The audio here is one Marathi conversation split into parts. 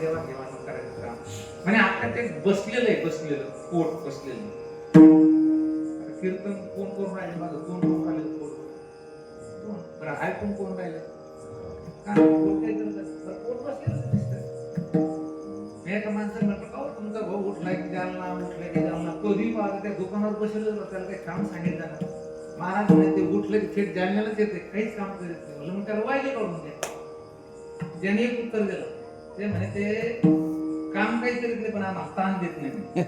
देवाणघेवाण करायचं काम म्हणजे आता ते बसलेलं आहे बसलेलं. पोट बसलेलं? कीर्तन कोण कोण राहिले? माझं कोण कोण राहिलं? पोट कोण? पण ऐकून कोण राहिलं? पोट बसलेलं मी एका माणसाला म्हटलं का तुमचा भाऊ उठलाय की जालना उठलाय की जालना? कधी त्या दुकानावर बसलेलं त्याला काही काम सांगितलं ना महाराज ते उठलं की थेट जालन्यालाच येते काहीच काम करत नाही. म्हणलं मग त्याला वाहिले काढून द्या. ज्याने एक उत्तर दिलं. ते म्हणे ते काम काही करीत नाही पण आम्हाला ताण देत नाही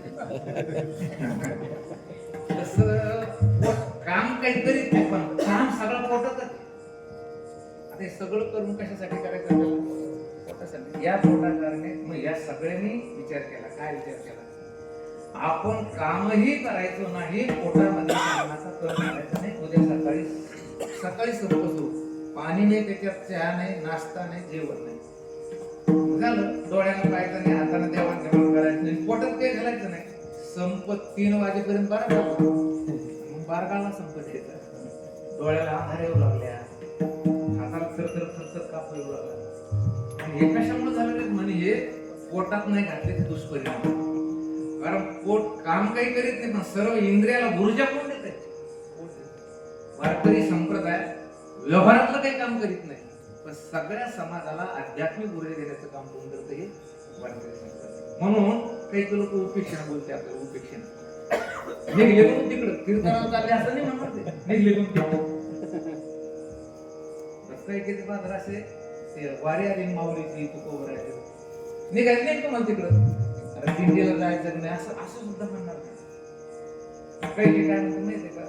तस काम काही करीत नाही पण काम सगळं पोटत आता हे सगळं करून कशासाठी करायचं पोटासाठी. या पोटाकारणे मग या सगळ्यांनी विचार केला. काय विचार केला? आपण कामही करायचो नाही पोटामध्ये कामाचा कर करायचा नाही. उद्या सकाळी सकाळी सुरू सुरू पाणी नाही त्याच्यात चहा नाही नाश्ता नाही जेवण नाही. झालं. डोळ्याला पाहायचं नाही हाताने देवाण घेवाण करायचं नाही. पोटात काही घालायचं नाही. संपत तीन वाजेपर्यंत बारा गावला मग संपत यायचं. डोळ्याला आधार येऊ लागल्या. हाताला थरथर थरथर काप येऊ लागला. आणि हे कशामुळे झालं रे म्हणे? हे पोटात नाही घातले ते दुष्परिणाम. कारण पोट काम काही करीत नाही पण सर्व इंद्रियाला ऊर्जा कोण देत आहे? वारकरी संप्रदाय व्यवहारातलं काही काम करीत नाही. पण सगळ्या समाजाला आध्यात्मिक ऊर्जा देण्याचं काम कोण करतं हे? वारकरी म्हणून काही लोक उपेक्षण बोलते आपल्याला उपेक्षण निघले पण तिकडं. कीर्तनाला चालले असं नाही म्हणणार ते. निघले पण तिकडं बस काही किती पात्र असे ते वारी आली माऊलीची तुकोवर आहे निघायचं नाही तुम्हाला तिकडं? अरे दिंडीला जायचं नाही. असं असं सुद्धा म्हणणार नाही. काही काही काय म्हणतो माहितीये का?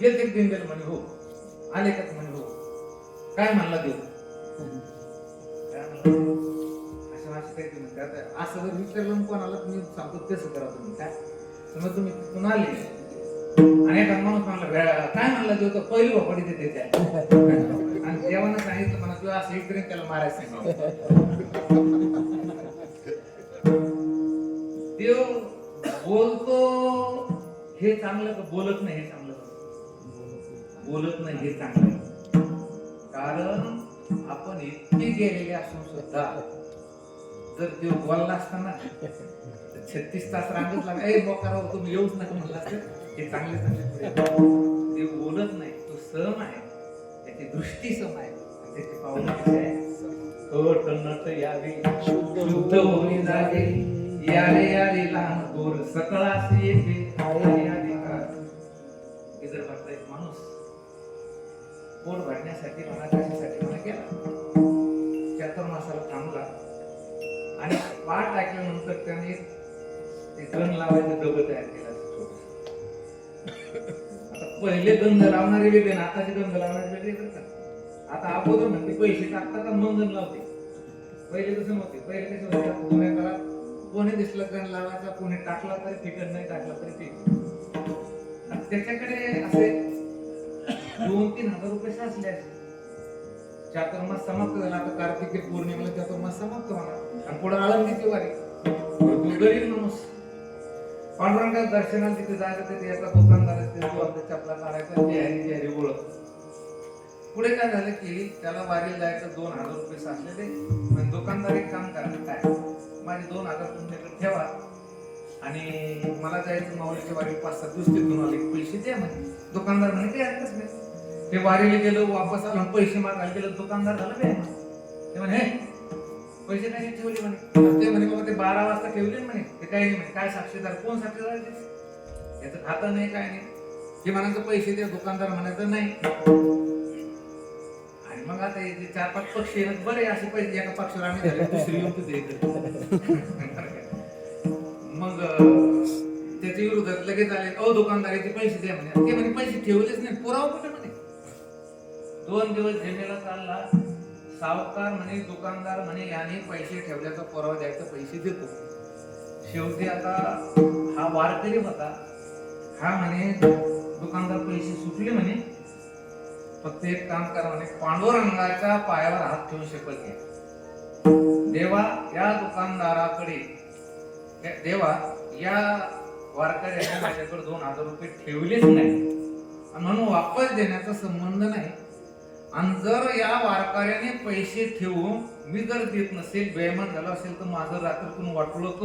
गेलते दिंडीला म्हणे? हो. आले का म्हणे? हो. काय म्हणला देव काय म्हणला असं असं काही म्हणते आता असं जर विचारलं कोणाला तुम्ही सांगतो तसं करा तुम्ही. काय? समज तुम्ही तिथून आले आणि एका माणूस म्हणला काय म्हणला देव तर पहिली भोपडी देते त्या. आणि देवानं सांगितलं म्हणा तू असं एक त्याला मारायचं सांगितलं देव बोलतो हे चांगलं का बोलत नाही हे चांगलं? बोलत नाही हे चांगलं. कारण आपण इतके गेलेले असून सुद्धा जर देव बोलला असताना छत्तीस तास रांगत लागा ए तुम्ही येऊच नका म्हणला हे चांगले चांगले पुढे आहेत." देव बोलत नाही तो सम आहे. त्याची दृष्टी सम आहे. त्याची पावलं कट नट यावे. शुद्ध होऊन जागे. यारे यारे लहान गोर सकळासी येते. पोट भरण्यासाठी म्हणा कशासाठी म्हणा गेला चातुर्मासाला थांबला. आणि पाठ टाकल्यानंतर त्याने ते गण लावायचं डबं तयार केलं आता पहिले गंध लावणारे वेगळे ना आताचे गंध लावणारे वेगळे करतात. आता अगोदर म्हणते पैसे टाकतात आणि मग गण लावते. पहिले कसं होते पहिले कसं होते. आता जुन्या काळात कोणी दिसलं गण लावायचा कोणी टाकला तरी फिकर नाही टाकला तरी फिकर त्याच्याकडे असे दोन तीन हजार रुपये साचले चातुर्मास समाप्त झाला. आता कार्तिकी पौर्णिमेला चातुर्मास समाप्त होणार. आणि पुढे आळंदीची वारी. गरीब माणूस पांडुरंगा दर्शनाला तिथे जायचं तिथे याचा दुकानदार चपला काढायचा ओळख. पुढे काय झालं की त्याला वारीला जायचं दोन हजार रुपये साचलेले आणि दुकानदार एक काम करा काय? माझे दोन हजार तुमच्याकडे ठेवा. आणि मला जायचं माऊलीच्या वारी पाच सात दिवस तिथून आले. पैसे द्या म्हणे. दुकानदार म्हणे काही हरकत नाही. ते वारीला गेलो वापस आलो पैसे मागायला गेलो दुकानदार झालं बे ते म्हणे पैसे नाही ठेवले म्हणे. ते म्हणे बाबा ते बारा वाजता ठेवले म्हणे. ते काही नाही म्हणे. काय साक्षीदार कोण साक्षीदार आहे याचं खातं नाही काय नाही. हे म्हणायचं पैसे द्या दुकानदार म्हणायचं नाही. आणि मग आता हे चार पाच पक्षी येत बरे असे पैसे एका पक्षाला आम्ही झाले दुसरी येऊन तुझे मग त्याच्या विरोधात लगेच आले अहो दुकानदाराचे पैसे द्या म्हणे. ते म्हणे पैसे ठेवलेच नाही. पुरावा कुठे म्हणे? दोन दिवस झेमेला चालला सावकार म्हणे दुकानदार म्हणे याने पैसे ठेवल्याचा पुरावा द्यायचा पैसे देतो. शेवटी आता हा वारकरी होता. हा म्हणे दुकानदार पैसे सुटले म्हणे. फक्त एक काम करा म्हणे पांडुरंगाच्या पायावर हात ठेवून शपथ घ्या देवा या दुकानदाराकडे देवा या वारकऱ्याने माझ्याकडे दोन हजार रुपये ठेवलेच नाही. म्हणून वापस देण्याचा संबंध नाही. आणि जर या वारकऱ्याने पैसे ठेवून मी जर देत नसेल बेमान झाला असेल तर माझं रात्रीतून वाटलं कर.